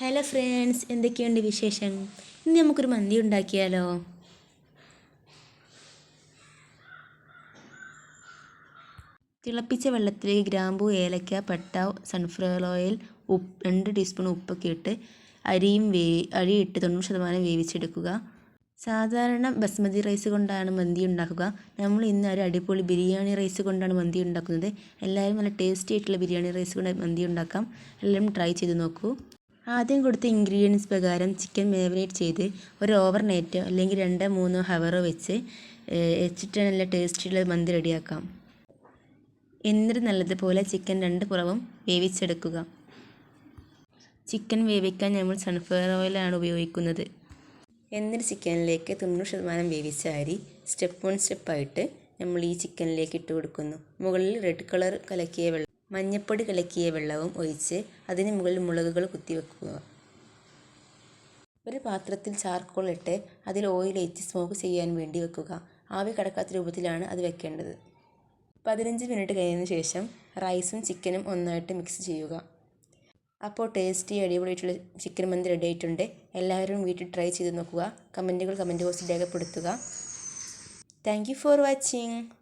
Hello friends എന്തൊക്കെയുണ്ട് വിശേഷം? ഇന്ന് നമുക്കൊരു മന്തി ഉണ്ടാക്കിയാലോ? തിളപ്പിച്ച വെള്ളത്തിലേക്ക് ഗ്രാമ്പു ഏലക്ക പട്ട സൺഫ്ലവർ ഓയിൽ ഉപ്പ് രണ്ട് ടീസ്പൂൺ ഉപ്പൊക്കെ ഇട്ട് അരിയും വേ അരി ഇട്ട് തൊണ്ണൂറ് ശതമാനം വേവിച്ചെടുക്കുക. സാധാരണ ബസ്മതി റൈസ് കൊണ്ടാണ് മന്തി ഉണ്ടാക്കുക. നമ്മൾ ഇന്ന് ഒരു അടിപൊളി ബിരിയാണി റൈസ് കൊണ്ടാണ് മന്തി ഉണ്ടാക്കുന്നത്. എല്ലാവരും നല്ല ടേസ്റ്റി ആയിട്ടുള്ള ബിരിയാണി റൈസ് കൊണ്ട് മന്തി ഉണ്ടാക്കാം. എല്ലാവരും ട്രൈ ചെയ്ത് നോക്കൂ. ആദ്യം കൊടുത്ത ഇൻഗ്രീഡിയൻസ് പ്രകാരം ചിക്കൻ മാരിനേറ്റ് ചെയ്ത് ഒരു ഓവർ നൈറ്റോ അല്ലെങ്കിൽ രണ്ടോ മൂന്നോ ഹവറോ വെച്ച് വെച്ചിട്ട് നല്ല ടേസ്റ്റിയുള്ള മന്തി റെഡിയാക്കാം. എന്നിട്ട് നല്ലതുപോലെ ചിക്കൻ രണ്ട് പുറവും വേവിച്ചെടുക്കുക. ചിക്കൻ വേവിക്കാൻ നമ്മൾ സൺഫ്ലവർ ഓയിലാണ് ഉപയോഗിക്കുന്നത്. എന്നിട്ട് ചിക്കനിലേക്ക് തൊണ്ണൂറ് ശതമാനം വേവിച്ച അരി സ്റ്റെപ്പ് വൺ സ്റ്റെപ്പായിട്ട് നമ്മൾ ഈ ചിക്കനിലേക്ക് ഇട്ട് കൊടുക്കുന്നു. മുകളിൽ റെഡ് കളർ കലക്കിയ വെള്ളം. മഞ്ഞപ്പൊടി കലക്കിയ വെള്ളവും ഒഴിച്ച് അതിന് മുകളിൽ മുളകുകൾ കുത്തിവെക്കുക. ഒരു പാത്രത്തിൽ ചാർക്കോൾ ഇട്ട് അതിൽ ഒഴിച്ച് സ്മോക്ക് ചെയ്യാൻ വേണ്ടി വെക്കുക. ആവി കടക്കാത്ത രൂപത്തിലാണ് അത് വെക്കേണ്ടത്. പതിനഞ്ച് മിനിറ്റ് കഴിഞ്ഞതിന് ശേഷം റൈസും ചിക്കനും ഒന്നായിട്ട് മിക്സ് ചെയ്യുക. അപ്പോൾ ടേസ്റ്റി അടിപൊളിയായിട്ടുള്ള ചിക്കൻ മന്തി റെഡി ആയിട്ടുണ്ട്. എല്ലാവരും വീട്ടിൽ ട്രൈ ചെയ്ത് നോക്കുക. കമന്റുകൾ കമന്റ് ബോക്സിൽ രേഖപ്പെടുത്തുക. Thank you for watching